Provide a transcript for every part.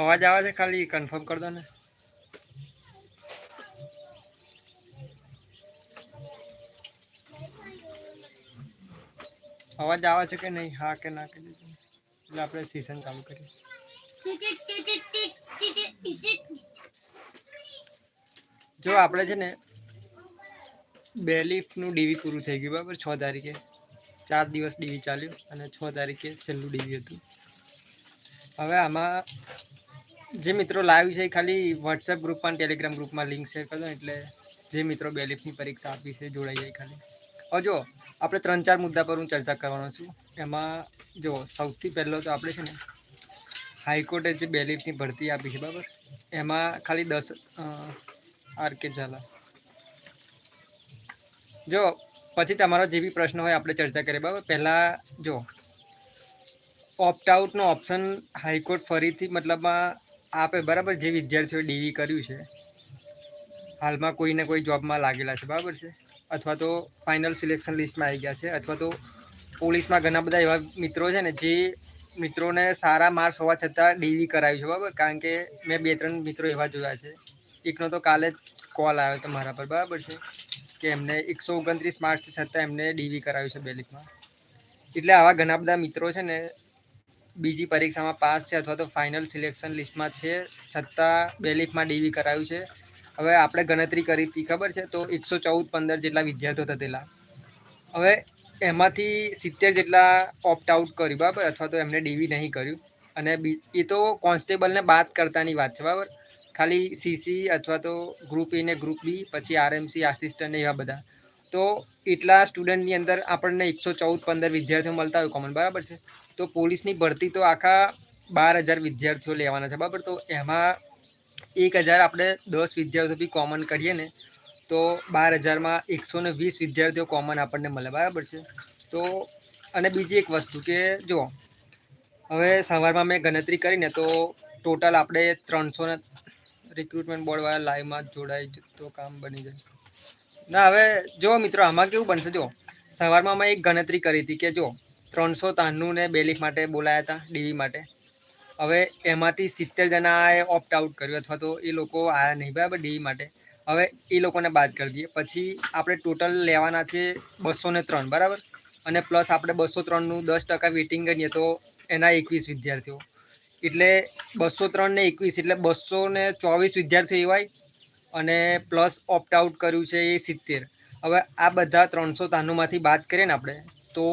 અવાજ આવે છે ખાલી કન્ફર્મ કરી દો ને. અવાજ આવે છે કે નહીં? હા કે ના દીધું. એટલે આપણે સીઝન ચાલુ કરીએ. જો આપણે છે ને, બે લિફ્ટનું ડીવી પૂરું થઈ ગયું, બરાબર? છ તારીખે. ચાર દિવસ ડીવી ચાલ્યું અને છ તારીખે છેલ્લું ડીવી હતું. હવે આમાં જે મિત્રો લાઈવ છે ખાલી વોટ્સએપ ગ્રુપમાં અને ટેલિગ્રામ ગ્રુપમાં લિંક શેર કરજો એટલે જે મિત્રો બે લિફ્ટની પરીક્ષા આપી છે જોડાઈ જાય ખાલી. હવે જો, આપણે ત્રણ ચાર મુદ્દા પર હું ચર્ચા કરવાનો છું. એમાં જો, સૌથી પહેલો તો આપણે છે ને હાઈકોર્ટે જે બે લિફ્ટની ભરતી આપી છે, બરાબર? એમાં ખાલી દસ આર કે ઝાલા. જો, પછી તમારો જે બી પ્રશ્ન હોય આપણે ચર્ચા કરીએ, બરાબર? પહેલાં જો ઓપ્ટ આઉટનો ઓપ્શન હાઈકોર્ટ ફરીથી મતલબમાં આપે બરાબર જે વિદ્યાર્થીઓએ ડીવી કર્યું છે, હાલમાં કોઈને કોઈ જોબમાં લાગેલા છે, બરાબર છે? અથવા તો ફાઇનલ સિલેક્શન લિસ્ટમાં આવી ગયા છે, અથવા તો પોલીસમાં ઘણા બધા એવા મિત્રો છે ને, જે મિત્રોને સારા માર્ક્સ હોવા છતાં ડીવી કરાવ્યું છે, બરાબર? કારણ કે મેં બે ત્રણ મિત્રો એવા જોયા છે. એકનો તો કાલે જ કોલ આવ્યો હતો મારા પર, બરાબર છે? કે એમને એકસો ઓગણત્રીસ માર્ક્સ છતાં એમને ડીવી કરાવ્યું છે બેલિકમાં એટલે આવા ઘણા બધા મિત્રો છે ને બીજી પરીક્ષામાં પાસ છે અથવા તો ફાઇનલ સિલેક્શન લિસ્ટમાં છે, છતાં બેલિફમાં ડીવી કરાયું છે. હવે આપણે ગણતરી કરી હતી, ખબર છે? તો એકસો ચૌદ પંદર જેટલા વિદ્યાર્થીઓ થતેલા હવે એમાંથી સિત્તેર જેટલા ઓપ્ટ આઉટ કર્યું, બરાબર? અથવા તો એમને ડીવી નહીં કર્યું. અને બી, એ તો કોન્સ્ટેબલને બાદ કરતાની વાત છે, બરાબર? ખાલી સીસી અથવા તો ગ્રુપ એ ને ગ્રુપ બી પછી આરએમસી આસિસ્ટન્ટ એવા બધા. તો એટલા સ્ટુડન્ટની અંદર આપણને એકસો ચૌદ પંદર વિદ્યાર્થીઓ મળતા હોય કોમન બરાબર છે? તો પોલીસની ભરતી તો આખા બાર હજાર વિદ્યાર્થીઓ લેવાના છે, બરાબર? તો એમાં એક હજાર આપણે દસ વિદ્યાર્થીઓ બી કોમન કરીએ ને, તો બાર હજારમાં એકસો ને વીસ વિદ્યાર્થીઓ કોમન આપણને મળે, બરાબર છે? તો અને બીજી એક વસ્તુ કે જો હવે સવારમાં મેં ગણતરી કરીને તો ટોટલ આપણે ત્રણસો ને રિક્રુટમેન્ટ બોર્ડવાળા લાઈવમાં જોડાય તો કામ બની જાય. ના, હવે જો મિત્રો, આમાં કેવું બનશે જો સવારમાં મેં એક ગણતરી કરી હતી કે જો ત્રણસો ત્રાણું ને બેલીફ માટે બોલાયા હતા, ડીવી માટે. હવે એમાંથી સિત્તેર જણાએ ઓપ્ટ આઉટ કર્યું અથવા તો એ લોકો આવ્યા નહીં, બરાબર, ડીવી માટે. હવે એ લોકોને બાદ કરી દઈએ. પછી આપણે ટોટલ લેવાના છે બસો ને ત્રણ, બરાબર? અને પ્લસ આપણે બસો ત્રણનું દસ ટકા વેઇટિંગ કરીએ તો એના એકવીસ વિદ્યાર્થીઓ. એટલે બસો ત્રણ ને એકવીસ, એટલે બસો ને ચોવીસ વિદ્યાર્થીઓ એવાય, અને પ્લસ ઓપ્ટ આઉટ કર્યું છે એ સિત્તેર. હવે આ બધા ત્રણસો ત્રાણુંમાંથી બાદ કરીએ ને આપણે તો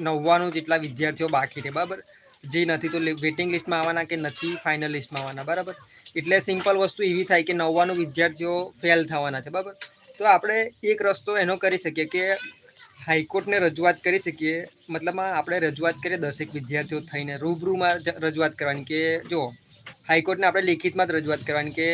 નવ્વાણું જેટલા વિદ્યાર્થીઓ બાકી છે, બરાબર? જે નથી તો વેટિંગ લિસ્ટમાં આવવાના કે નથી ફાઇનલ લિસ્ટમાં આવવાના, બરાબર? એટલે સિમ્પલ વસ્તુ એવી થાય કે નવ્વાણું વિદ્યાર્થીઓ ફેલ થવાના છે, બરાબર? તો આપણે એક રસ્તો એનો કરી શકીએ કે હાઈકોર્ટને રજૂઆત કરી શકીએ, મતલબમાં આપણે રજૂઆત કરીએ દસેક વિદ્યાર્થીઓ થઈને, રૂબરૂમાં રજૂઆત કરવાની કે જો, હાઈકોર્ટને આપણે લેખિતમાં જ રજૂઆત કરવાની કે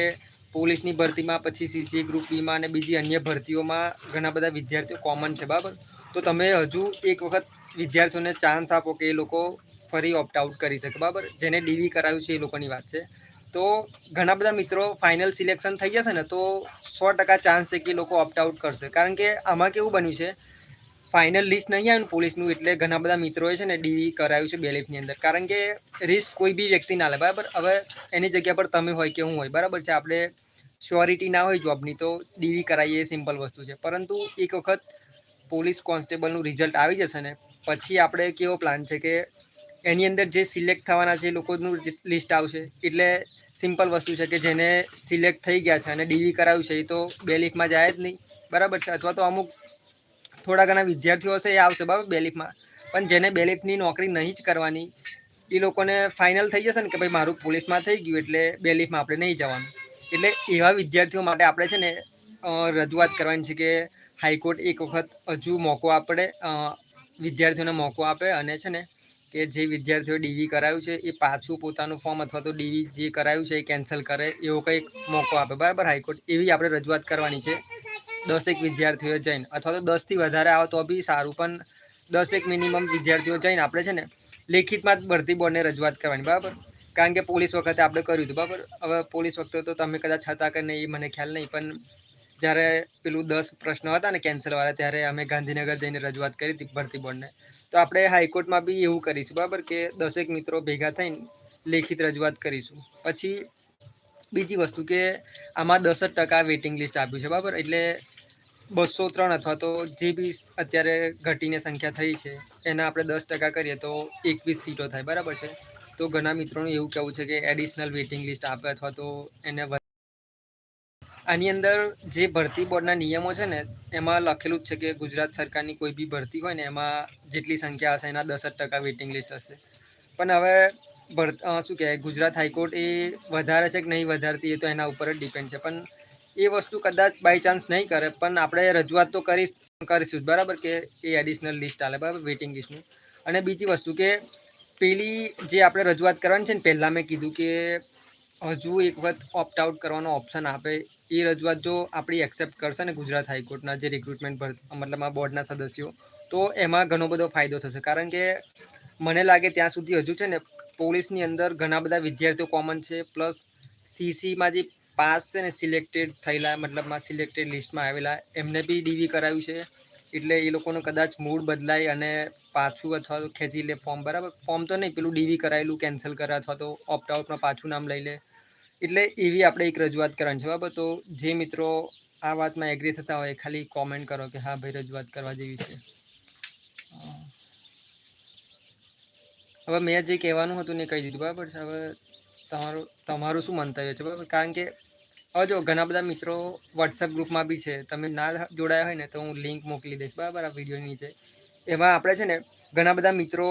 પોલીસની ભરતીમાં, પછી સીસી ગ્રુપ બીમાં અને બીજી અન્ય ભરતીઓમાં ઘણા બધા વિદ્યાર્થીઓ કોમન છે, બરાબર? તો તમે હજુ એક વખત વિદ્યાર્થીઓને ચાન્સ આપો કે એ લોકો ફરી ઓપ્ટ આઉટ કરી શકે, બરાબર? જેને ડીવી કરાવ્યું છે એ લોકોની વાત છે. તો ઘણા બધા મિત્રો ફાઇનલ સિલેક્શન થઈ જશે ને, તો સો ટકા ચાન્સ છે કે એ લોકો ઓપ્ટ આઉટ કરશે. કારણ કે આમાં કેવું બન્યું છે ફાઇનલ લિસ્ટ નહીં આવ્યું પોલીસનું, એટલે ઘણા બધા મિત્રોએ છે ને ડીવી કરાયું છે બેલેફની અંદર. કારણ કે રિસ્ક કોઈ બી વ્યક્તિ ના લે, બરાબર? હવે એની જગ્યા પર તમે હોય કે હું હોય, બરાબર છે? આપણે શ્યોરિટી ના હોય જોબની તો ડીવી કરાવીએ એ સિમ્પલ વસ્તુ છે. પરંતુ એક વખત પોલીસ કોન્સ્ટેબલનું રિઝલ્ટ આવી જશે ને, પછી આપણે કેવો પ્લાન છે કે એની અંદર જે સિલેક્ટ થવાના છે એ લોકોનું લિસ્ટ આવશે. એટલે સિમ્પલ વસ્તુ છે કે જેને સિલેક્ટ થઈ ગયા છે અને ડીવી કરાવ્યું છે એ તો બે લીફમાં જાય જ નહીં. બરાબર છે? અથવા તો અમુક થોડા ઘણા વિદ્યાર્થીઓ હશે એ આવશે, બરાબર? બેલીફમાં પણ જેને બેલીફની નોકરી નહીં જ કરવાની, એ લોકોને ફાઇનલ થઈ જશે ને કે ભાઈ મારું પોલીસમાં થઈ ગયું એટલે બેલીફમાં આપણે નહીં જવાનું. એટલે એવા વિદ્યાર્થીઓ માટે આપણે છે ને રજૂઆત કરવાની છે કે હાઈકોર્ટ એક વખત હજુ મોકો આપણે વિદ્યાર્થીઓને મોકો આપે અને છે ને, કે જે વિદ્યાર્થીઓ ડીવી કરાયું છે એ પાછું પોતાનું ફોર્મ અથવા તો ડીવી જે કરાયું છે એ કેન્સલ કરે એવો કંઈક મોકો આપે. બરાબર? હાઈકોર્ટ એવી આપણે રજૂઆત કરવાની છે. દસેક વિદ્યાર્થીઓ જઈને. અથવા તો દસથી વધારે આવે તો બી સારું, પણ દસેક મિનિમમ વિદ્યાર્થીઓ જઈને આપણે છે ને લેખિતમાં જ ભરતી બોર્ડને રજૂઆત કરવાની, બરાબર? કારણ કે પોલીસ વખતે આપણે કર્યું હતું, બરાબર? હવે પોલીસ વખતે તો તમે કદાચ હતા કે નહીં મને ખ્યાલ નહીં, પણ જ્યારે પેલું દસ પ્રશ્નો હતા ને કેન્સલવાળા ત્યારે અમે ગાંધીનગર જઈને રજૂઆત કરી હતી ભરતી બોર્ડને. તો આપણે હાઈકોર્ટમાં બી એવું કરીશું, બરાબર? કે દસેક મિત્રો ભેગા થઈને લેખિત રજૂઆત કરીશું. પછી બીજી વસ્તુ કે આમાં દસ જ ટકા વેઇટિંગ લિસ્ટ આપ્યું છે, બરાબર? એટલે બસો ત્રણ અથવા તો જે બી અત્યારે ઘટીને સંખ્યા થઈ છે, એના આપણે દસ ટકા કરીએ તો એકવીસ સીટો થાય, બરાબર છે? તો ઘણા મિત્રોનું એવું કહેવું છે કે એડિશનલ વેઇટિંગ લિસ્ટ આપે અથવા તો એને આની અંદર જે ભરતી બોર્ડના નિયમો છે ને, એમાં લખેલું જ છે કે ગુજરાત સરકારની કોઈ બી ભરતી હોય ને, એમાં જેટલી સંખ્યા હશે એના દસ જ ટકા વેઇટિંગ લિસ્ટ હશે. પણ હવે શું કહેવાય, ગુજરાત હાઈકોર્ટ એ વધારે છે કે નહીં વધારતી એ તો એના ઉપર જ ડિપેન્ડ છે. પણ એ વસ્તુ કદાચ બાય ચાન્સ નહીં કરે, પણ આપણે રજૂઆત તો કરી કરીશું બરાબર કે એ એડિશનલ લિસ્ટ આલે, બરાબર? વેઇટિંગ લિસ્ટનું અને બીજી વસ્તુ કે પેલી જે આપણે રજૂઆત કરવાની છે ને, પહેલાં મેં કીધું કે હજુ એક વખત ઓપ્ટ આઉટ કરવાનો ઓપ્શન આપે. એ રજૂઆત જો આપણી એક્સેપ્ટ કરશે ને ગુજરાત હાઈકોર્ટના જે રિક્રુટમેન્ટ મતલબ આ બોર્ડના સદસ્યો, તો એમાં ઘણો બધો ફાયદો થશે. કારણ કે મને લાગે ત્યાં સુધી હજુ છે ને પોલીસની અંદર ઘણા બધા વિદ્યાર્થીઓ કોમન છે પ્લસ સીસીમાં જે પાસ છે ને સિલેક્ટેડ થયેલા મતલબમાં સિલેક્ટેડ લિસ્ટમાં આવેલા, એમને બી ડીવી કરાવ્યું છે. એટલે એ લોકોનો કદાચ મૂડ બદલાય અને પાછું અથવા તો ખેંચી લે ફોર્મ બરાબર? ફોર્મ તો નહીં, પેલું ડીવી કરાયેલું કેન્સલ કરે અથવા તો ઓપ્ટ આઉટમાં પાછું નામ લઈ લે. એટલે એવી આપણે એક રજૂઆત કરવાની છે, બરાબર? તો જે મિત્રો આ વાતમાં એગ્રી થતા હોય, ખાલી કોમેન્ટ કરો કે હા ભાઈ રજૂઆત કરવા જેવી છે. હવે મેં જે કહેવાનું હતું ને કહી દીધું, બરાબર છે? હવે તમારું તમારું શું મંતવ્ય છે? બરાબર? કારણ કે, હવે જો ઘણા બધા મિત્રો વોટ્સઅપ ગ્રુપમાં બી છે, તમે ના જોડાયા હોય ને તો હું લિંક મોકલી દઈશ, બરાબર? આ વિડીયોની નીચે. એમાં આપણે છે ને, ઘણા બધા મિત્રો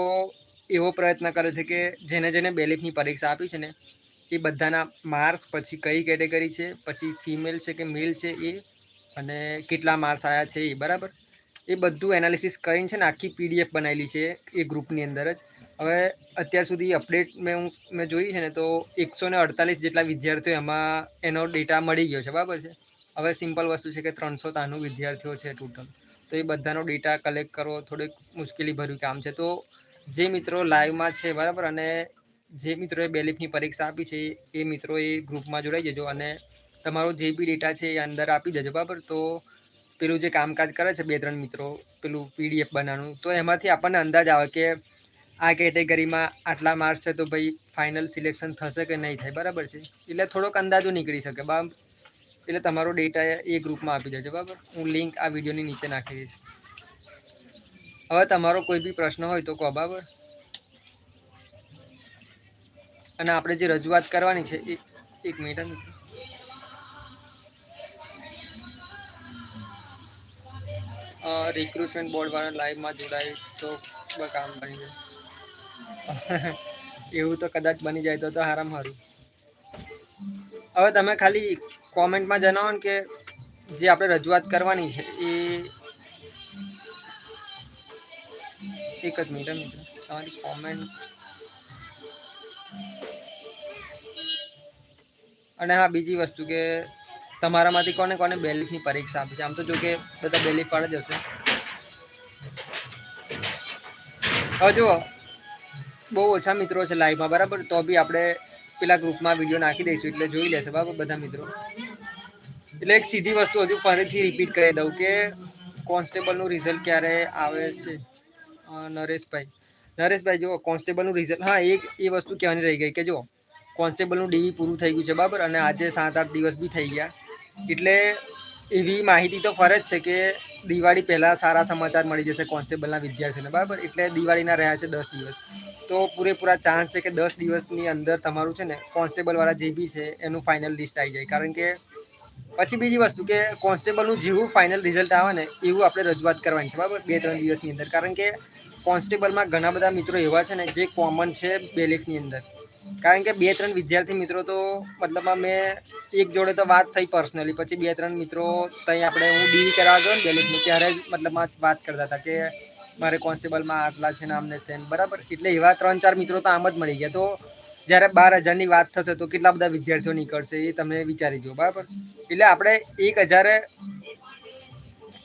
એવો પ્રયત્ન કરે છે કે જેને જેને બેલિફની પરીક્ષા આપી છે ને, એ બધાના માર્ક્સ પછી કઈ કેટેગરી છે, પછી ફિમેલ છે કે મેલ છે એ, અને કેટલા માર્ક્સ આવ્યા છે એ, બરાબર? એ બધું એનાલિસિસ કરીને છે ને આખી પીડીએફ બનાવેલી છે એ ગ્રુપની અંદર જ. હવે અત્યાર સુધી અપડેટ મેં હું, મેં જોઈ છે ને તો એકસો ને અડતાલીસ જેટલા વિદ્યાર્થીઓ એમાં એનો ડેટા મળી ગયો છે, બરાબર છે? હવે સિમ્પલ વસ્તુ છે કે ત્રણસો ત્રાણું વિદ્યાર્થીઓ છે ટોટલ તો એ બધાનો ડેટા કલેક્ટ કરવો થોડીક મુશ્કેલી ભર્યું કામ છે. તો જે મિત્રો લાઈવમાં છે, બરાબર? અને જે મિત્રોએ બેલીફની પરીક્ષા આપી છે, એ મિત્રો એ ગ્રુપમાં જોડાઈ જજો અને તમારો જે બી ડેટા છે એ અંદર આપી દેજો, બરાબર? તો પેલું જે કામકાજ કરે છે, બે ત્રણ મિત્રો, પેલું પીડીએફ બનાવવાનું, તો એમાંથી આપણને અંદાજ આવે કે આ કેટેગરીમાં આટલા માર્ક્સ છે, તો ભાઈ ફાઇનલ સિલેક્શન થશે કે નહીં થાય, બરાબર છે? એટલે થોડોક અંદાજો નીકળી શકે, બા એટલે તમારો ડેટા એ ગ્રુપમાં આપી દેજો, બરાબર? હું લિંક આ વિડીયોની નીચે નાખી દઈશ. હવે તમારો કોઈ બી પ્રશ્ન હોય તો કહો, બરાબર? અને આપણે જે રજૂઆત કરવાની છે, એ એક મિનિટ રિક્રુટમેન્ટ બોર્ડવાળા લાઈવમાં જોડાય તો કામ બની જાય. એવું તો કદાચ બની જાય તો તો હારામ હારું. હવે તમે ખાલી કોમેન્ટમાં જણાવો ને કે જે આપણે રજૂઆત કરવાની છે, એ એક જ મિનિટ મિત્ર. તમારી કોમેન્ટ અને હા, બીજી વસ્તુ કે તમારામાંથી કોને કોને બેલીફની પરીક્ષા આપી છે? આમ તો જો કે બધા બેલીફ પર જ હશે. હવે જુઓ, બહુ ઓછા મિત્રો છે લાઈવમાં બરાબર? તો બી આપણે પેલા ગ્રુપમાં વીડિયો નાખી દઈશું, એટલે જોઈ લેશે, બરાબર, બધા મિત્રો? એટલે એક સીધી વસ્તુ હજુ ફરીથી રિપીટ કરી દઉં કે કોન્સ્ટેબલનું રિઝલ્ટ ક્યારે આવે છે? નરેશભાઈ. નરેશભાઈ, જુઓ કોન્સ્ટેબલનું રિઝલ્ટ હા, એક એ વસ્તુ કહેવાની રહી ગઈ કે જો કોન્સ્ટેબલનું ડીવી પૂરું થઈ ગયું છે, બરાબર? અને આજે સાત આઠ દિવસ બી થઈ ગયા. એટલે એવી માહિતી તો ફરજ છે કે દિવાળી પહેલાં સારા સમાચાર મળી જશે કોન્સ્ટેબલના વિદ્યાર્થીઓને, બરાબર? એટલે દિવાળીના રહ્યા છે દસ દિવસ. તો પૂરેપૂરા ચાન્સ છે કે દસ દિવસની અંદર તમારું છે ને કોન્સ્ટેબલવાળા જે બી છે એનું ફાઇનલ લિસ્ટ આવી જાય. કારણ કે પછી બીજી વસ્તુ કે કોન્સ્ટેબલનું જેવું ફાઇનલ રિઝલ્ટ આવે ને એવું આપણે રજૂઆત કરવાની છે, બરાબર? બે ત્રણ દિવસની અંદર. કારણ કે કોન્સ્ટેબલમાં ઘણા બધા મિત્રો એવા છે ને જે કોમન છે બેલીફની અંદર. કારણ કે બે ત્રણ વિદ્યાર્થી મિત્રો તો મતલબમાં મેં એક જોડે તો વાત થઈ પર્સનલી પછી બે ત્રણ મિત્રો ત્યાં આપણે હું ડીવી કરાવવા ગયો ને બેલીફની ત્યારે મતલબમાં વાત કરતા હતા કે મારે કોન્સ્ટેબલમાં આટલા છે ને આમને તેમ. બરાબર? એટલે એવા ત્રણ ચાર મિત્રો તો આમ જ મળી ગયા. તો જ્યારે બાર હજારની વાત થશે તો કેટલા બધા વિદ્યાર્થીઓ નીકળશે એ તમે વિચારી જુઓ. બરાબર? એટલે આપણે એક હજારે,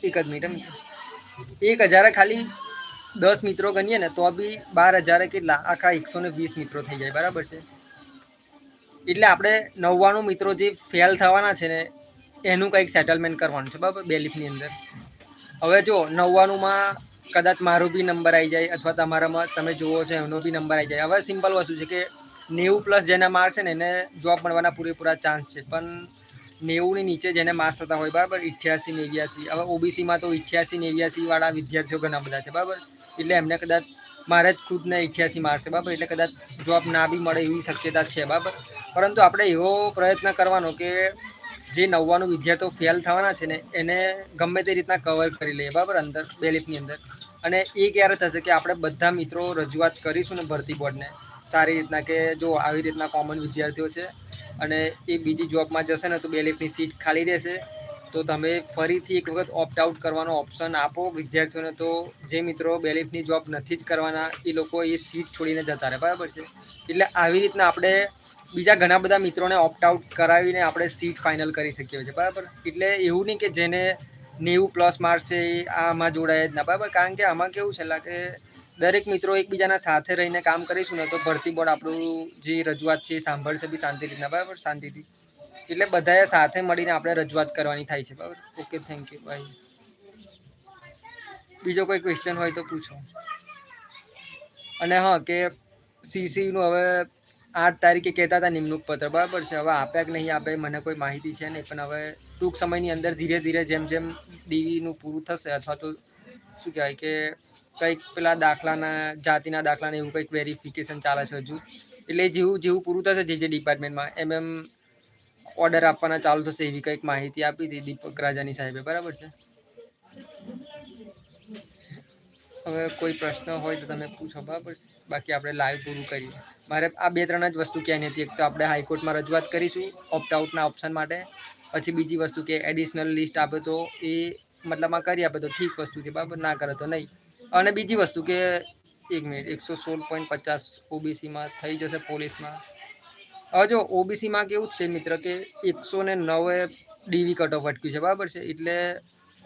એક જ મિનિટ એક હજારે ખાલી દસ મિત્રો ગણીએ ને તો બી બાર હજારે કેટલા? આખા એકસો ને વીસ મિત્રો થઈ જાય, બરાબર છે? એટલે આપણે નવ્વાણું મિત્રો જે ફેલ થવાના છે ને, એનું કંઈક સેટલમેન્ટ કરવાનું છે, બરાબર? બેલીફની અંદર. હવે જો નવ્વાણુંમાં કદાચ મારો બી નંબર આવી જાય અથવા તમારામાં તમે જુઓ છો એનો બી નંબર આવી જાય. હવે સિમ્પલ વસ્તુ છે કે નેવું પ્લસ જેના માર્ક્સ છે ને, એને જોબ મળવાના પૂરેપૂરા ચાન્સ છે. પણ નેવુંની નીચે જેને માર્ક્સ થતા હોય, બરાબર? ઇઠ્યાસી નેવ્યાસી. હવે ઓબીસીમાં તો ઇઠ્યાસી નેવ્યાસી વાળા વિદ્યાર્થીઓ ઘણા બધા છે, બરાબર? એટલે એમને કદાચ મારે જ ખુદને ઇઠ્યાસી મારશે, બરાબર? એટલે કદાચ જોબ ના બી મળે એવી શક્યતા છે, બરાબર? પરંતુ આપણે એવો પ્રયત્ન કરવાનો કે જે નવ્વાણું વિદ્યાર્થીઓ ફેલ થવાના છે ને, એને ગમે તે રીતના કવર કરી લઈએ, બરાબર? અંદર બેલીફની અંદર. અને એ ક્યારે થશે કે આપણે બધા મિત્રો રજૂઆત કરીશું ને ભરતી બોર્ડને? સારી રીતના કે જો આવી રીતના કોમન વિદ્યાર્થીઓ છે અને એ બીજી જોબમાં જશે ને તો બેલીફની સીટ ખાલી રહેશે. તો તમે ફરીથી એક વખત ઓપ્ટ આઉટ કરવાનો ઓપ્શન આપો. વિદ્યાર્થીઓને તો જે મિત્રો બેલીફની જોબ નથી જ કરવાના, એ લોકો એ સીટ છોડીને જતા રહે. બરાબર છે? એટલે આવી રીતના આપણે બીજા ઘણા બધા મિત્રોને ઓપ્ટ આઉટ કરાવીને આપણે સીટ ફાઇનલ કરી શકીએ છીએ. બરાબર? એટલે એવું નહીં કે જેને નેવું પ્લસ માર્ક્સ છે એ આમાં જોડાય જ ના. બરાબર? કારણ કે આમાં કેવું છે કે દરેક મિત્રો એકબીજાના સાથે રહીને કામ કરીશું ને તો ભરતી બોર્ડ આપણું જે રજૂઆત છે એ સાંભળશે બી શાંતિ રીતના. બરાબર? શાંતિથી. એટલે બધાએ સાથે મળીને આપણે રજૂઆત કરવાની થાય છે, બરાબર? ઓકે થેન્ક યુ ભાઈ બીજો કોઈ ક્વેશ્ચન હોય તો પૂછો. અને હા, કે સીસીનું હવે આઠ તારીખે કહેતા હતા નિમણૂક પત્ર, બરાબર છે? હવે આપ્યા કે નહીં આપે મને કોઈ માહિતી છે નહીં, પણ હવે ટૂંક સમયની અંદર ધીરે ધીરે જેમ જેમ ડીવીનું પૂરું થશે, અથવા તો શું કહેવાય કે કંઈક પેલા દાખલાના, જાતિના દાખલાને એવું કંઈક વેરિફિકેશન ચાલે છે હજુ. એટલે જેવું જેવું પૂરું થશે જે જે ડિપાર્ટમેન્ટમાં એમ એમ ઓર્ડર આપવાના ચાલુ થશે એવી કંઈક માહિતી આપી હતી દીપક રાજાની સાહેબે, બરાબર છે? હવે કોઈ પ્રશ્ન હોય તો તમે પૂછો, બરાબર છે? બાકી આપણે લાઈવ પૂરું કરીએ. મારે આ બે ત્રણ જ વસ્તુ કહેવાની હતી. એક તો આપણે હાઈકોર્ટમાં રજૂઆત કરીશું ઓપ્ટ આઉટના ઓપ્શન માટે. પછી બીજી વસ્તુ કે એડિશનલ લિસ્ટ આપે તો એ મતલબમાં કરી આપે તો ઠીક વસ્તુ છે, બરાબર? ના કરે તો નહીં. અને બીજી વસ્તુ કે એક મિનિટ એકસો સોળ પોઈન્ટ પચાસ ઓબીસીમાં થઈ જશે પોલીસમાં. હવે જો ઓબીસીમાં કેવું છે મિત્ર કે એકસો ને નવે ડીવી કટ ઓફ અટક્યું છે, બરાબર છે? એટલે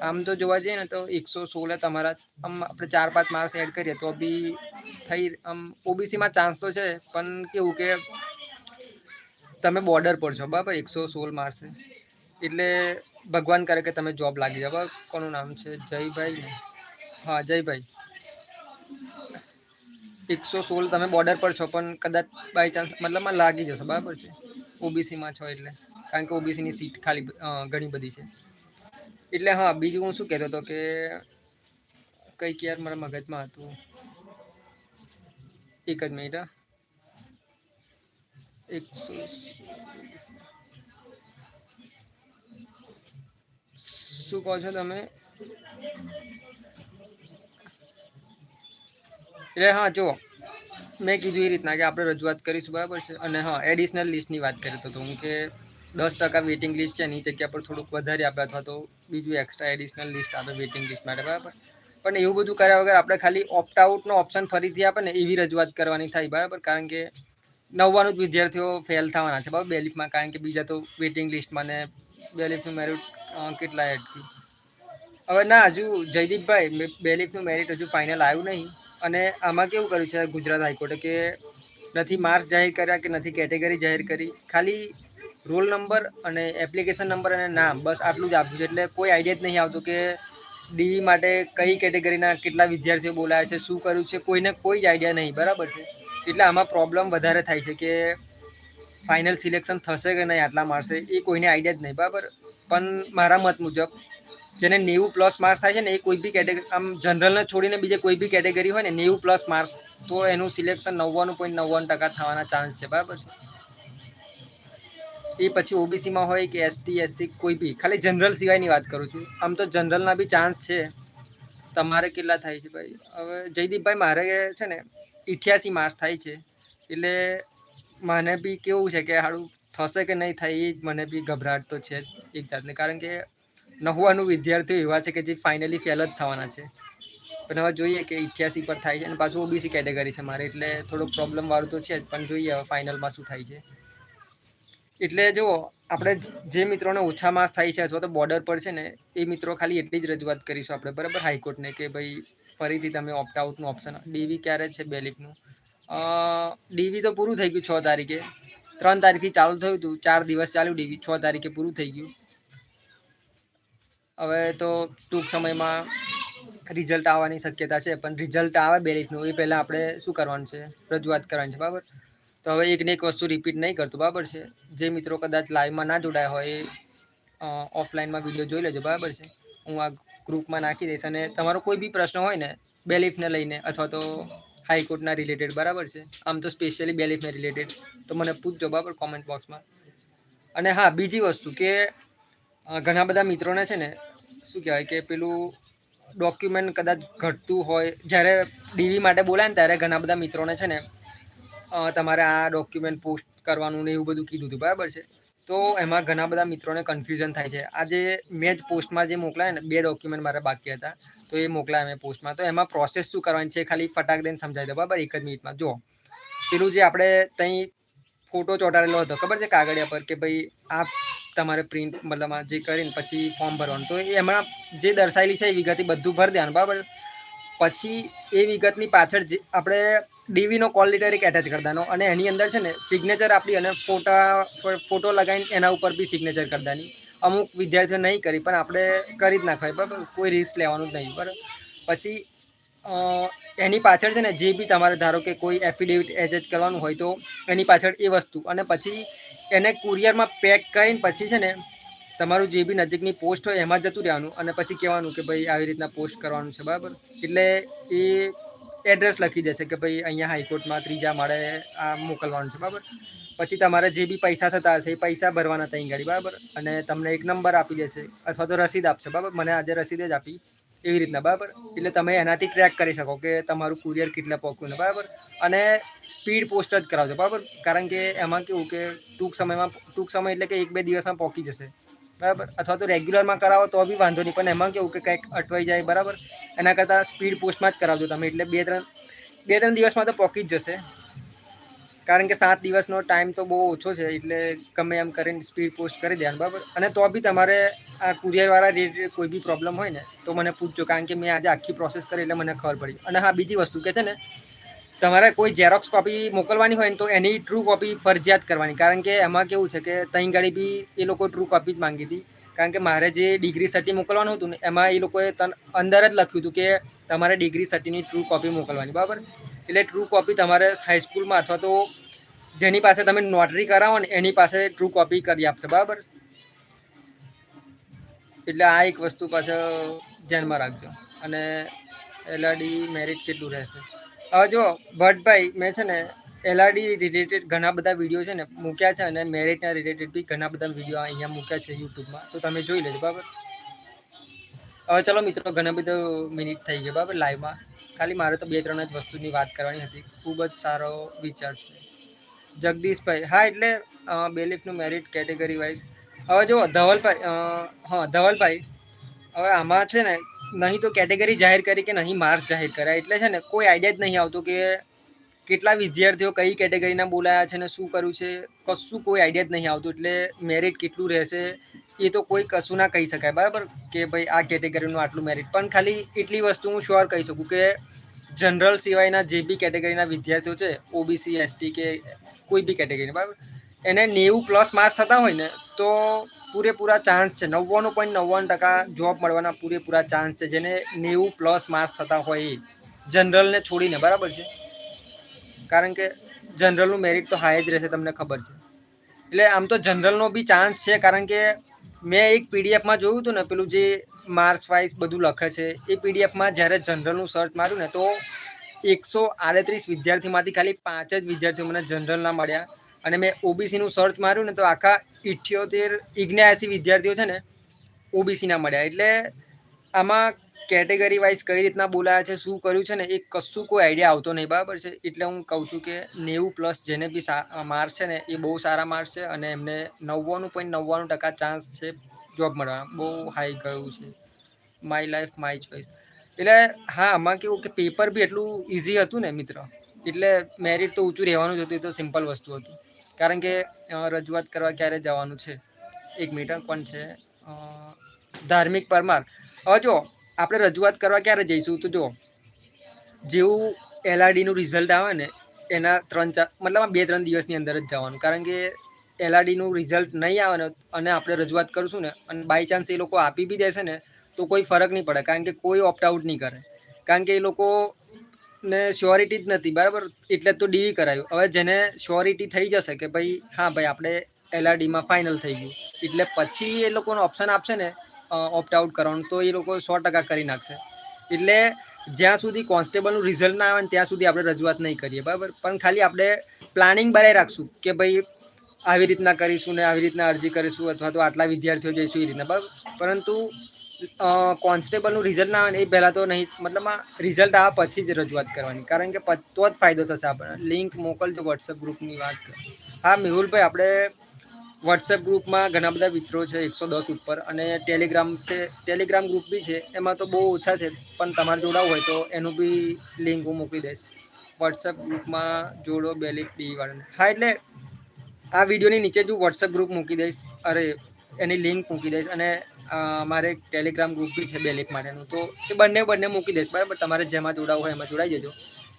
આમ તો જોવા જઈએ ને તો એકસો સોળે તમારા આમ આપણે ચાર પાંચ માર્ક્સ એડ કરીએ તો બી થઈ આમ ઓબીસીમાં ચાન્સ તો છે, પણ કેવું કે તમે બોર્ડર પર છો, બરાબર? એકસો સોળ માર્ક્સ એટલે ભગવાન કરે કે તમે જોબ લાગી બરાબર? કોનું નામ છે? જયભાઈ હા, જયભાઈ. એકસો સોળ તમે બોર્ડર પર છો, પણ કદાચ બાય ચાન્સ મતલબમાં લાગી જશે, બરાબર છે? ઓબીસીમાં છો એટલે. કારણ કે ઓબીસીની સીટ ખાલી ઘણી બધી છે. એટલે હા, બીજું હું શું કહેતો હતો કે કંઈક યાર મારા મગજમાં હતું. એક જ મિનિટ એકસો શું કહો છો તમે? એટલે હા જો મેં કીધું એ રીતના કે આપણે રજૂઆત કરીશું, બરાબર છે? અને હા એડિશનલ લિસ્ટની વાત કરી તો હું કે દસ ટકા વેઇટિંગ લિસ્ટ છે, એની જગ્યા પર થોડુંક વધારે આપે અથવા તો બીજું એક્સ્ટ્રા એડિશનલ લિસ્ટ આપે વેઇટિંગ લિસ્ટ માટે, બરાબર? પણ એવું બધું કર્યા વગર આપણે ખાલી ઓપ્ટ આઉટનો ઓપ્શન ફરીથી આપે ને એવી રજૂઆત કરવાની થાય, બરાબર? કારણ કે નવ્વાણું જ વિદ્યાર્થીઓ ફેલ થવાના છે, બરાબર? બેલિફમાં, કારણ કે બીજા તો વેઇટિંગ લિસ્ટમાં ને બેલિફનું મેરિટ કેટલા એડ હવે ના, હજુ જયદીપભાઈ બેલિફનું મેરિટ હજુ ફાઇનલ આવ્યું નહીં. અને આમાં કેવું કર્યું છે ગુજરાત હાઈકોર્ટે કે નથી માર્ક્સ જાહેર કર્યા કે નથી કેટેગરી જાહેર કરી? ખાલી રોલ નંબર અને એપ્લિકેશન નંબર અને નામ બસ આટલું જ આપ્યું છે. એટલે કોઈ આઈડિયા જ નહીં આવતું કે ડીવી માટે કઈ કેટેગરીના કેટલા વિદ્યાર્થીઓ બોલાયા છે, શું કર્યું છે, કોઈને કોઈ જ આઈડિયા નહીં. બરાબર છે? એટલે આમાં પ્રોબ્લેમ વધારે થાય છે કે ફાઇનલ સિલેક્શન થશે કે નહીં, આટલા માર્ક્સે, એ કોઈને આઈડિયા જ નહીં. બરાબર? પણ મારા મત મુજબ જેને નેવું પ્લસ માર્ક્સ થાય છે ને એ કોઈ બી કેટેગરી આમ જનરલને છોડીને બીજે કોઈ બી કેટેગરી હોય ને, નેવું પ્લસ માર્ક્સ તો એનું સિલેક્શન નવ્વાણું પોઈન્ટ નવ્વાણું ટકા થવાના ચાન્સ છે, બરાબર છે. એ પછી ઓબીસીમાં હોય કે એસટી એસસી કોઈ બી, ખાલી જનરલ સિવાયની વાત કરું છું. આમ તો જનરલના બી ચાન્સ છે. તમારે કેટલા થાય છે ભાઈ? હવે જયદીપભાઈ, મારે છે ને ઇઠ્યાસી માર્ક્સ થાય છે. એટલે મને બી કેવું છે કે સારું થશે કે નહીં થાય એ જ મને બી ગભરાટ તો છે એક જાતને. કારણ કે નવ્વાણું વિદ્યાર્થીઓ એવા છે કે જે ફાઇનલી ફેલ જ થવાના છે. પણ હવે જોઈએ કે ઇઠ્યાસી પર થાય છે અને પાછું ઓબીસી કેટેગરી છે મારે, એટલે થોડુંક પ્રોબ્લેમ વાળું તો છે જ, પણ જોઈએ હવે ફાઇનલમાં શું થાય છે. એટલે જો આપણે જે મિત્રોને ઓછા માર્ક્સ થાય છે અથવા તો બોર્ડર પર છે ને, એ મિત્રો ખાલી એટલી જ રજૂઆત કરીશું આપણે, બરાબર? હાઈકોર્ટને કે ભાઈ ફરીથી તમે ઓપ્ટ આઉટનું ઓપ્શન ડીવી ક્યારે છે બેલીફનું ડીવી તો પૂરું થઈ ગયું છ તારીખે. ત્રણ તારીખથી ચાલુ થયું હતું ચાર દિવસ ચાલ્યું ડીવી છ તારીખે પૂરું થઈ ગયું. હવે તો ટૂંક સમયમાં રિઝલ્ટ આવવાની શક્યતા છે, પણ રિઝલ્ટ આવે બેલીફનું એ પહેલાં આપણે શું કરવાનું છે? રજૂઆત કરવાની છે, બરાબર? તો હવે એકને એક વસ્તુ રિપીટ નહીં કરતું, બરાબર છે? જે મિત્રો કદાચ લાઈવમાં ના જોડાયા હોય એ ઓફલાઈનમાં વીડિયો જોઈ લેજો, બરાબર છે? હું આ ગ્રુપમાં નાખી દઈશ અને તમારો કોઈ બી પ્રશ્ન હોય ને બેલીફને લઈને અથવા તો હાઈકોર્ટના રિલેટેડ બરાબર છે? આમ તો સ્પેશિયલી બેલીફને રિલેટેડ તો મને પૂછજો, બરાબર કોમેન્ટ બોક્સમાં અને હા, બીજી વસ્તુ કે ઘણા બધા મિત્રોને છે ને, શું કહેવાય કે પેલું ડોક્યુમેન્ટ કદાચ ઘટતું હોય, જ્યારે ડીવી માટે બોલાય ને ત્યારે ઘણા બધા મિત્રોને છે ને તમારે આ ડોક્યુમેન્ટ પોસ્ટ કરવાનું ને એવું બધું કીધું હતું, બરાબર છે? તો એમાં ઘણા બધા મિત્રોને કન્ફ્યુઝન થાય છે. આજે મેં જ પોસ્ટમાં જે મોકલાય ને, બે ડોક્યુમેન્ટ મારા બાકી હતા, તો એ મોકલાય મેં પોસ્ટમાં તો એમાં પ્રોસેસ શું કરવાની છે ખાલી ફટાક દઈને સમજાવી દો બરાબર? એક જ મિનિટમાં. જો પેલું જે આપણે ત્યાં ફોટો ચોંટાડેલો હતો, ખબર છે કાગળિયા પર, કે ભાઈ આ તમારે પ્રિન્ટ મતલબ જે કરીને પછી ફોર્મ ભરવાનું. તો એમાં જે દર્શાવેલી છે એ વિગત બધું ભરી દેવાનું, બરાબર? પછી એ વિગતની પાછળ જે આપણે ડીવીનો કોલ લેટર એક એટેચ કરી અને એની અંદર છે ને સિગ્નેચર આપણી અને ફોટા ફોટો લગાવીને એના ઉપર બી સિગ્નેચર કરી અમુક વિદ્યાર્થીઓ નહીં કરી, પણ આપણે કરી જ નાખવાય બરાબર? કોઈ રિસ્ક લેવાનું જ નહીં, બરાબર? પછી એની પાછળ છે ને જે બી તમારે ધારો કે કોઈ એફિડેવિટ એટેચ કરવાનું હોય તો એની પાછળ એ વસ્તુ અને પછી એને કુરિયરમાં પેક કરીને પછી છે ને તમારું જે બી નજીકની પોસ્ટ હોય એમાં જતું રહેવાનું અને પછી કહેવાનું કે ભાઈ આવી રીતના પોસ્ટ કરવાનું છે, બરાબર? એટલે એ એડ્રેસ લખી દેશે કે ભાઈ અહીંયા હાઈકોર્ટમાં ત્રીજા માળે આ મોકલવાનું છે, બરાબર? પછી તમારે જે બી પૈસા થતા હશે એ પૈસા ભરવાના ત્યાં ગાડી, બરાબર? અને તમને એક નંબર આપી દેશે અથવા તો રસીદ આપશે, બરાબર? મને આજે રસીદ જ આપી. એવી રીતના, બરાબર? એટલે તમે એનાથી ટ્રેક કરી શકો કે તમારું કુરિયર કેટલા પહોંચ્યું બરાબર? અને સ્પીડ પોસ્ટ જ કરાવજો, બરાબર? કારણ કે એમાં કેવું કે ટૂંક સમયમાં, ટૂંક સમય એટલે કે એક બે દિવસમાં પહોંચી જશે, બરાબર? અથવા તો રેગ્યુલરમાં કરાવો તો બી વાંધો નહીં, પણ એમાં કેવું કે કંઈક અટવાઈ જાય, બરાબર? એના કરતાં સ્પીડ પોસ્ટમાં જ કરાવજો તમે, એટલે બે ત્રણ બે ત્રણ દિવસમાં તો પહોંચી જ જશે. કારણ કે સાત દિવસનો ટાઈમ તો બહુ ઓછો છે, એટલે ગમે એમ કરીને સ્પીડ પોસ્ટ કરી દેવાનું, બરાબર? અને તો બી તમારે આ કુરિયરવાળા રિલેટેડ કોઈ બી પ્રોબ્લેમ હોય ને, તો મને પૂછજો, કારણ કે મેં આજે આખી પ્રોસેસ કરી એટલે મને ખબર પડી. અને હા, બીજી વસ્તુ કે છે ને, તમારે કોઈ ઝેરોક્સ કોપી મોકલવાની હોય ને, તો એની ટ્રુ કોપી ફરજિયાત કરવાની. કારણ કે એમાં કેવું છે કે ત્યાં ગાડી બી એ લોકો ટ્રુ કોપી જ માંગી હતી. કારણ કે મારે જે ડિગ્રી સર્ટી મોકલવાનું હતું ને, એમાં એ લોકોએ તન અંદર જ લખ્યું હતું કે તમારે ડિગ્રી સર્ટીની ટ્રુ કોપી મોકલવાની, બરાબર? એટલે ટ્રુ કોપી તમારે હાઈસ્કૂલમાં અથવા તો જેની પાસે તમે નોટરી કરાવો ને એની પાસે ટ્રુ કોપી કરી આપશે, બરાબર? એટલે આ એક વસ્તુ પાછળ ધ્યાનમાં રાખજો. અને એલઆરડી મેરિટ કેટલું રહેશે? હવે જો, ભટ્ટભાઈ, મેં છે ને એલઆરડી રિલેટેડ ઘણા બધા વીડિયો છે ને મૂક્યા છે અને મેરિટના રિલેટેડ બી ઘણા બધા વીડિયો અહીંયા મૂક્યા છે યુટ્યુબમાં. તો તમે જોઈ લેજો, બરાબર? હવે ચલો મિત્રો, ઘણા બધો મિનિટ થઈ ગયો, બરાબર? લાઈવમાં ખાલી મારે તો બે ત્રણ જ વસ્તુની વાત કરવાની હતી. ખૂબ જ સારો વિચાર છે. જગદીશભાઈ. હા, એટલે બેલીફનું મેરિટ કેટેગરી વાઇઝ હવે જો ધવલભાઈ હા, ધવલભાઈ, હવે આમાં છે ને, નહીં તો કેટેગરી જાહેર કરી કે નહીં માર્ક્સ જાહેર કર્યા. એટલે છે ને, કોઈ આઈડિયા જ નહીં આવતો કે કેટલા વિદ્યાર્થીઓ કઈ કેટેગરીના બોલાયા છે ને શું કર્યું છે. કશું કોઈ આઈડિયા જ નહીં આવતું. એટલે મેરિટ કેટલું રહેશે એ તો કોઈ કશું ના કહી શકાય. બરાબર? કે ભાઈ, આ કેટેગરીનું આટલું મેરિટ પણ ખાલી એટલી વસ્તુ હું શ્યોર કહી શકું કે જનરલ સિવાયના જે બી કેટેગરીના વિદ્યાર્થીઓ છે ઓબીસી એસટી કે કોઈ બી કેટેગરી બરાબર? એને નેવું પ્લસ માર્ક્સ થતા હોય ને, તો પૂરેપૂરા ચાન્સ છે. નવ્વાણું પોઈન્ટ નવ્વાણું ટકા જોબ મળવાના પૂરેપૂરા ચાન્સ છે, જેને નેવું પ્લસ માર્ક્સ થતા હોય જનરલને છોડીને, બરાબર છે? કારણ કે જનરલનું મેરિટ તો હાઈ જ રહેશે, તમને ખબર છે. એટલે આમ તો જનરલનો બી ચાન્સ છે, કારણ કે મેં એક પીડીએફમાં જોયું હતું ને, પેલું જે માર્ક્સ વાઇઝ બધું લખે છે, એ પીડીએફમાં જ્યારે જનરલનું સર્ચ માર્યું ને, તો એકસો આડત્રીસ વિદ્યાર્થીમાંથી ખાલી પાંચ જ વિદ્યાર્થીઓ મને જનરલના મળ્યા. અને મેં ઓબીસીનું સર્ચ માર્યું ને તો આખા ઇઠ્યોતેર ઇગ્નેસી વિદ્યાર્થીઓ છે ને ઓબીસીના મળ્યા. એટલે આમાં કેટેગરી વાઇઝ કઈ રીતના બોલાયા છે, શું કર્યું છે ને એ કશું કોઈ આઈડિયા આવતો નહીં, બરાબર છે? એટલે હું કહું છું કે નેવું પ્લસ જેને બી માર્ક્સ છે ને એ બહુ સારા માર્ક્સ છે અને એમને નવ્વાણું પોઈન્ટ નવ્વાણું ટકા ચાન્સ છે જોબ મળવા. બહુ હાઈ ગયું છે. માય લાઈફ માય ચોઈસ એટલે હા આમાં કેવું કે પેપર બી એટલું ઇઝી હતું ને મિત્ર. એટલે મેરિટ તો ઊંચું રહેવાનું જ હતું એ તો સિમ્પલ વસ્તુ હતું. કારણ કે રજૂઆત કરવા ક્યારે જવાનું છે? એક મિનિટ હા, કોણ છે? ધાર્મિક પરમાર. હવે જો આપણે રજૂઆત કરવા ક્યારે જઈશું? તો જો જેવું એલઆરડીનું રિઝલ્ટ આવે ને એના ત્રણ ચાર મતલબ બે ત્રણ દિવસની અંદર જ જવાનું. કારણ કે એલઆરડીનું રિઝલ્ટ નહીં આવે ને અને આપણે રજૂઆત કરશું ને અને બાય ચાન્સ એ લોકો આપી બી દેશે ને તો કોઈ ફરક નહીં પડે, કારણ કે કોઈ ઓપ્ટ આઉટ નહીં કરે. કારણ કે એ લોકો ને શ્યોરિટી જ નથી, બરાબર? એટલે તો ડીવી કરાયું. હવે જેને શ્યોરિટી થઈ જશે કે ભાઈ, હા ભાઈ, આપણે એલઆરડીમાં ફાઇનલ થઈ ગયું. એટલે પછી એ લોકોનો ઓપ્શન આપશે ને ઓપ્ટ આઉટ કરવાનું, તો એ લોકો સો ટકા કરી નાખશે. એટલે જ્યાં સુધી કોન્સ્ટેબલનું રિઝલ્ટ ના આવે ને ત્યાં સુધી આપણે રજૂઆત નહીં કરીએ, બરાબર? પણ ખાલી આપણે પ્લાનિંગ બનાવી રાખશું કે ભાઈ, આવી રીતના કરીશું ને, આવી રીતના અરજી કરીશું અથવા તો આટલા વિદ્યાર્થીઓ જઈશું, એ રીતના, બરાબર? પરંતુ કોન્સ્ટેબલનું રિઝલ્ટ ના આવે એ પહેલાં તો નહીં મતલબમાં રિઝલ્ટ આવે પછી જ રજૂઆત કરવાની. કારણ કે તો જ ફાયદો થશે આપણને. લિંક મોકલજો વોટ્સઅપ ગ્રુપની વાત હા, મેહુલભાઈ, આપણે વોટ્સએપ ગ્રુપમાં ઘણા બધા મિત્રો છે, એકસો દસ ઉપર. અને ટેલિગ્રામ છે ટેલિગ્રામ ગ્રુપ બી છે. એમાં તો બહુ ઓછા છે, પણ તમારે જોડાવું હોય તો એનું બી લિંક હું મોકલી દઈશ. વોટ્સએપ ગ્રુપમાં જોડો બેલિટ ડી વાળાને. હા, એટલે આ વિડીયોની નીચે જ હું વોટ્સએપ ગ્રુપ મૂકી દઈશ. અરે, એની લિંક મૂકી દઈશ. અને મારે એક ટેલિગ્રામ ગ્રુપ બી છે બેલિટ માટેનું. તો એ બંને બંને મૂકી દઈશ, બરાબર? તમારે જેમાં જોડાવું હોય એમાં જોડાઈ જજો.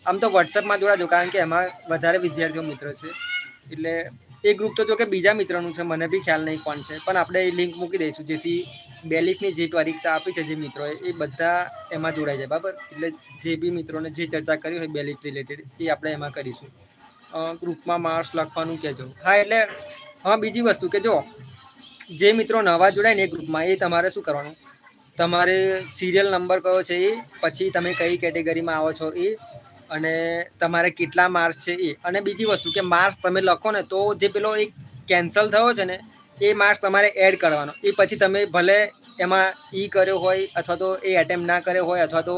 આમ તો વોટ્સએપમાં જોડાજો, કારણ કે એમાં વધારે વિદ્યાર્થીઓ મિત્ર છે. એટલે એ ગ્રુપ તો જો કે બીજા મિત્રનું છે, મને બી ખ્યાલ નહીં કોણ છે. પણ આપણે એ લિંક મૂકી દઈશું, જેથી બેલિટની જે પરીક્ષા આપી છે જે મિત્રોએ, એ બધા એમાં જોડાઈ જાય, બરાબર? એટલે જે બી મિત્રોને જે ચર્ચા કરી હોય બેલિટ રિલેટેડ એ આપણે એમાં કરીશું. ગ્રુપમાં માર્ક્સ લખવાનું કહેજો. હા, એટલે, હા, બીજી વસ્તુ કે જો જે મિત્રો નવા જોડાય ને એ ગ્રુપમાં, એ તમારે શું કરવાનું? તમારે સિરિયલ નંબર કયો છે એ, પછી તમે કઈ કેટેગરીમાં આવો છો એ, અને તમારે કેટલા માર્ક્સ છે એ, અને બીજી વસ્તુ કે માર્ક્સ તમે લખો ને તો જે પેલો એક કેન્સલ થયો છે ને, એ માર્ક્સ તમારે એડ કરવાનો. એ પછી તમે ભલે એમાં ઈ કર્યો હોય, અથવા તો એ એટેમ્પ ના કર્યો હોય, અથવા તો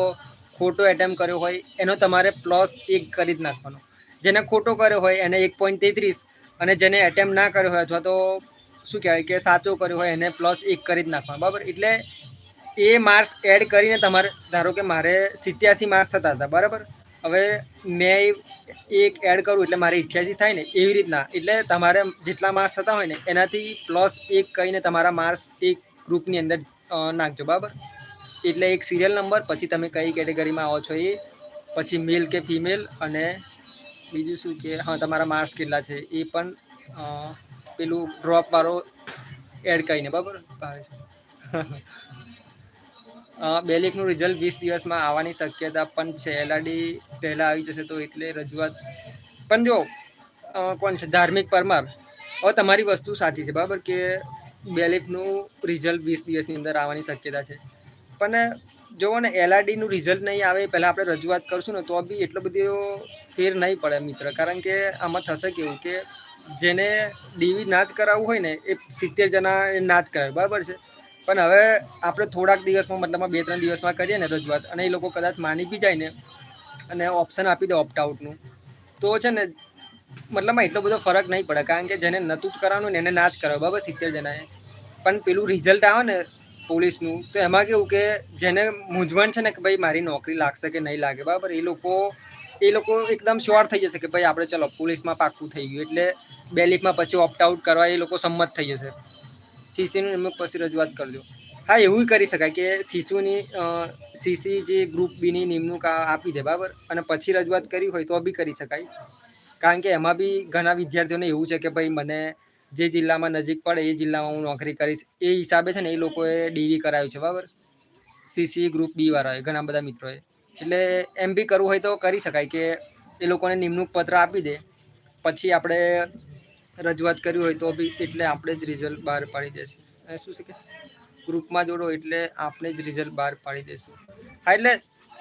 ખોટો એટેમ્પ કર્યો હોય, એનો તમારે પ્લસ એક કરી જ નાખવાનો. જેને ખોટો કર્યો હોય, એને એક પોઈન્ટ તેત્રીસ, અને જેને એટેમ્પ ના કર્યો હોય, અથવા તો શું કહેવાય કે સાચો કર્યો હોય એને પ્લસ એક કરી જ નાખવાનો, બરાબર? એટલે એ માર્ક્સ એડ કરીને તમારે, ધારો કે મારે સિત્યાસી માર્ક્સ થતા હતા, બરાબર? હવે મેં એક એડ કરું એટલે મારે અઠ્યાસી થાય ને, એવી રીતના. એટલે તમારે જેટલા માર્ક્સ થતા હોય ને, એનાથી પ્લસ એક કહીને તમારા માર્ક્સ એક ગ્રુપની અંદર નાખજો, બરાબર? એટલે એક સિરિયલ નંબર પછી તમે કઈ કેટેગરીમાં આવો છો એ, પછી મેલ કે ફિમેલ અને બીજું શું કે, હા, તમારા માર્ક્સ કેટલા છે એ પણ પેલું ડ્રોપ વાળો એડ કરીને, બરાબર? ભાવે છે. બેલિકનું રિઝલ્ટ વીસ દિવસમાં આવવાની શક્યતા પણ છે. એલઆરડી પહેલાં આવી જશે તો એટલે રજૂઆત પણ જો કોણ છે? ધાર્મિક પરમાર. હવે તમારી વસ્તુ સાચી છે, બરાબર? કે બેલિફનું રિઝલ્ટ વીસ દિવસની અંદર આવવાની શક્યતા છે. પણ જુઓ ને એલઆરડીનું રિઝલ્ટ નહીં આવે, પહેલાં આપણે રજૂઆત કરશું ને, તો બી એટલો બધો ફેર નહીં પડે મિત્ર. કારણ કે આમાં થશે કેવું કે જેને ડીવી નાચ કરાવવું હોય ને, એ સિત્તેર જણા ના જ કરાવે, બરાબર છે? પણ હવે આપણે થોડાક દિવસમાં મતલબમાં બે ત્રણ દિવસમાં કરીએ ને રજૂઆત, અને એ લોકો કદાચ માની બી જાય ને, અને ઓપ્શન આપી દે ઓપ્ટ આઉટનું તો છે ને મતલબમાં એટલો બધો ફરક નહીં પડે, કારણ કે જેને નહોતું જ કરવાનું ને એને ના જ કરાવે, બરાબર, સિત્તેર જણાએ. પણ પેલું રિઝલ્ટ આવે ને પોલીસનું, તો એમાં કેવું કે જેને મૂંઝવણ છે ને કે ભાઈ મારી નોકરી લાગશે કે નહીં લાગે, બરાબર, એ લોકો એ લોકો એકદમ શ્યોર થઈ જશે કે ભાઈ આપણે ચલો, પોલીસમાં પાક્કું થઈ ગયું. એટલે બે લીકમાં પછી ઓપ્ટ આઉટ કરવા એ લોકો સંમત થઈ જશે. સીસીનું એમ પછી રજૂઆત કરજો હા, એવું કરી શકાય કે શિશુની સીસી જે ગ્રુપ બીની નિમણૂક આપી દે, બરાબર? અને પછી રજૂઆત કરી હોય તો બી કરી શકાય. કારણ કે એમાં બી ઘણા વિદ્યાર્થીઓને એવું છે કે ભાઈ મને જે જિલ્લામાં નજીક પડે, એ જિલ્લામાં હું નોકરી કરીશ. એ હિસાબે છે ને એ લોકોએ ડીવી કરાવ્યું છે, બરાબર? સીસી ગ્રુપ બી વાળાએ, ઘણા બધા મિત્રોએ. એટલે એમ બી કરવું હોય તો કરી શકાય કે એ લોકોને નિમણૂક પત્ર આપી દે. પછી આપણે રજૂઆત કરવી હોય તો બી એટલે આપણે જ રિઝલ્ટ બહાર પાડી દેશે. શું છે કે ગ્રુપમાં જોડો એટલે આપણે જ રિઝલ્ટ બહાર પાડી દઈશું હા, એટલે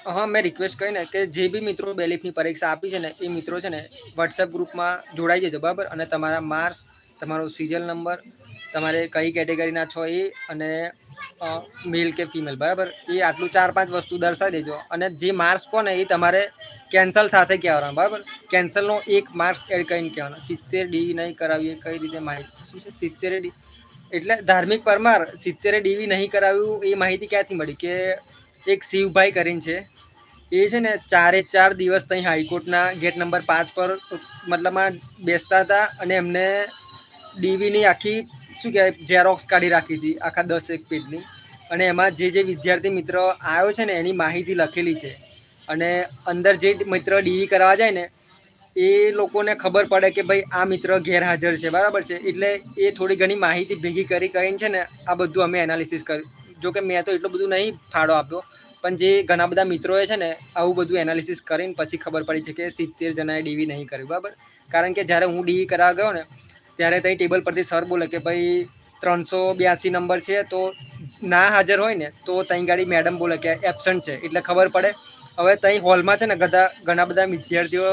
હા, મેં રિક્વેસ્ટ કરી ને કે જે બી મિત્રો બેલીફની પરીક્ષા આપી છે ને, એ મિત્રો છે ને વોટ્સએપ ગ્રુપમાં જોડાઈ જજો, બરાબર? અને તમારા માર્ક્સ તમારો સિરિયલ નંબર તમારે કઈ કેટેગરીના છો એ અને મેલ કે ફિમેલ બરાબર? એ આટલું ચાર પાંચ વસ્તુ દર્શાવી દેજો. અને જે માર્ક્સ કહો ને એ તમારે કેન્સલ સાથે કહેવાના, બરાબર? કેન્સલનો એક માર્ક્સ એડ કરીને કહેવાનો. સિત્તેર ડીવી નહીં કરાવીએ કઈ રીતે માહિતી? શું છે? સિત્તેર ડી એટલે ધાર્મિક પરમાર સિત્તેરે ડીવી નહીં કરાવ્યું એ માહિતી ક્યાંથી મળી? કે એક શિવભાઈ કરીને છે. એ છે ને ચારે ચાર દિવસ ત્યાં હાઈકોર્ટના ગેટ નંબર પાંચ પર મતલબમાં બેસતા હતા અને એમને ડીવીની આખી શું કહેવાય ઝેરોક્સ કાઢી રાખી હતી, આખા દસ એક પેજની. અને એમાં જે જે વિદ્યાર્થી મિત્ર આવ્યો છે ને, એની માહિતી લખેલી છે. અને અંદર જે મિત્ર ડીવી કરાવવા જાય ને, એ લોકોને ખબર પડે કે ભાઈ, આ મિત્ર ગેરહાજર છે. બરાબર છે? એટલે એ થોડી ઘણી માહિતી ભેગી કરી કરીને છે ને, આ બધું અમે એનાલિસિસ કર્યું જો કે મેં તો એટલું બધું નહીં ફાળો આપ્યો, પણ જે ઘણા બધા મિત્રોએ છે ને, આવું બધું એનાલિસિસ કરીને પછી ખબર પડી છે કે સિત્તેર જણાએ ડીવી નહીં કર્યું. બરાબર? કારણ કે જ્યારે હું ડીવી કરાવવા ગયો ને ત્યારે ત્યાં ટેબલ પરથી સર બોલે કે ભાઈ ત્રણસો બ્યાસી નંબર છે, તો ના હાજર હોય ને, તો ત્યાં ગાડી મેડમ બોલે કે એબસન્ટ છે, એટલે ખબર પડે. હવે ત્યાં હોલમાં છે ને બધા ઘણા બધા વિદ્યાર્થીઓ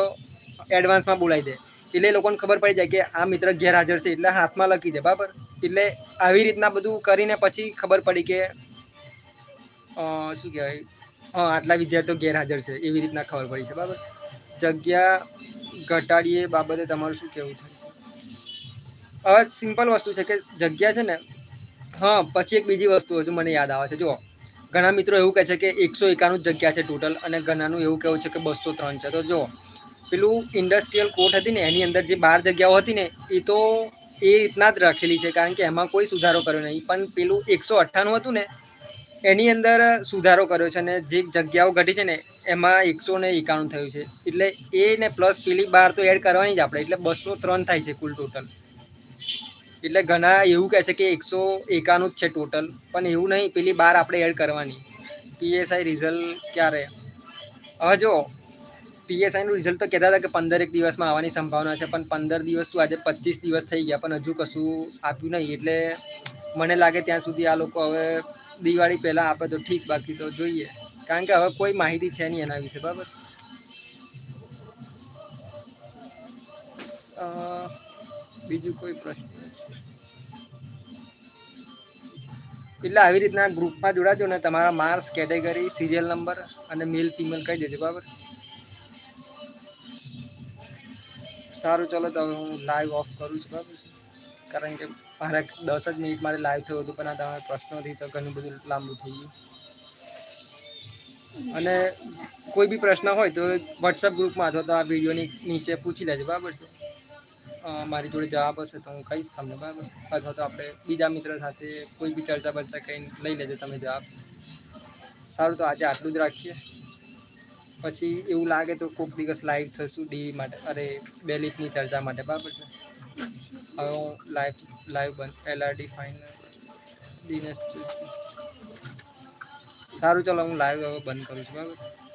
એડવાન્સમાં બોલાવી દે. એટલે લોકોને ખબર પડી જાય કે આ મિત્ર ગેરહાજર છે, એટલે હાથમાં લખી દે, બરાબર? એટલે આવી રીતના બધું કરીને પછી ખબર પડી કે શું કહેવાય? હા આટલા વિદ્યાર્થીઓ ગેરહાજર છે, એવી રીતના ખબર પડી છે, બરાબર? જગ્યા ઘટાડીએ બાબતે તમારું શું કહેવું થાય? હવે સિમ્પલ વસ્તુ છે કે જગ્યા છે ને, હા, પછી એક બીજી વસ્તુ હજુ મને યાદ આવે છે. જુઓ, ઘણા મિત્રો એવું કહે છે કે એકસો એકાણું જગ્યા છે ટોટલ અને ઘણાનું એવું કહેવું છે કે બસો ત્રણ છે. તો જો પેલું ઇન્ડસ્ટ્રીયલ કોર્ટ હતી ને, એની અંદર જે બાર જગ્યાઓ હતી ને એ તો એ રીતના જ રાખેલી છે, કારણ કે એમાં કોઈ સુધારો કર્યો નહીં. પણ પેલું એકસો અઠ્ઠાણું હતું ને, એની અંદર સુધારો કર્યો છે અને જે જગ્યાઓ ઘટી છે ને, એમાં એકસો ને એકાણું થયું છે. એટલે એ ને પ્લસ પેલી બાર તો એડ કરવાની જ આપણે, એટલે બસો ત્રણ થાય છે કુલ ટોટલ એટલે ઘણા એવું કહે છે કે એકસો એકાનું જ છે ટોટલ પણ એવું નહીં, પેલી બાર આપણે એડ કરવાની. પીએસઆઈ રિઝલ્ટ ક્યારે? હવે જો પીએસઆઈનું રિઝલ્ટ તો કહેતા હતા કે પંદર એક દિવસમાં આવવાની સંભાવના છે, પણ પંદર દિવસ શું આજે પચીસ દિવસ થઈ ગયા, પણ હજુ કશું આપ્યું નહીં. એટલે મને લાગે ત્યાં સુધી આ લોકો હવે દિવાળી પહેલાં આપે તો ઠીક, બાકી તો જોઈએ. કારણ કે હવે કોઈ માહિતી છે નહીં એના વિશે, બરાબર? બીજું કોઈ પ્રશ્ન એટલે આવી રીતના ગ્રુપમાં જોડાજો ને તમારા માર્ક્સ, કેટેગરી, સિરિયલ નંબર અને મેલ, ફિમેલ કહી દેજો, બરાબર? સારું, ચલો તો હું લાઈવ ઓફ કરું છું, બરાબર કારણ કે મારે દસ જ મિનિટ મારે લાઈવ થયું હતું, પણ આ તમારા પ્રશ્નોથી તો ઘણું બધું લાંબુ થઈ ગયું. અને કોઈ બી પ્રશ્ન હોય તો વોટ્સઅપ ગ્રુપમાં અથવા તો આ વિડીયોની નીચે પૂછી લેજો, બરાબર છે? મારી જોડે જવાબ હશે તો હું કહીશ તમને, બરાબર? અથવા તો આપણે બીજા મિત્ર સાથે કોઈ બી ચર્ચા બર્ચા કરીને લઈ લેજો તમે જવાબ. સારું, તો આજે આટલું જ રાખીએ. પછી એવું લાગે તો કોઈક દિવસ લાઈવ થશું ડી માટે, અરે બેલીફની ચર્ચા માટે, બરાબર છે? હવે હું લાઈવ લાઈવ બંધ એલઆરડી ફાઇનલ દિનેશ. સારું, ચાલો હું લાઈવ હવે બંધ કરું છું, બરાબર?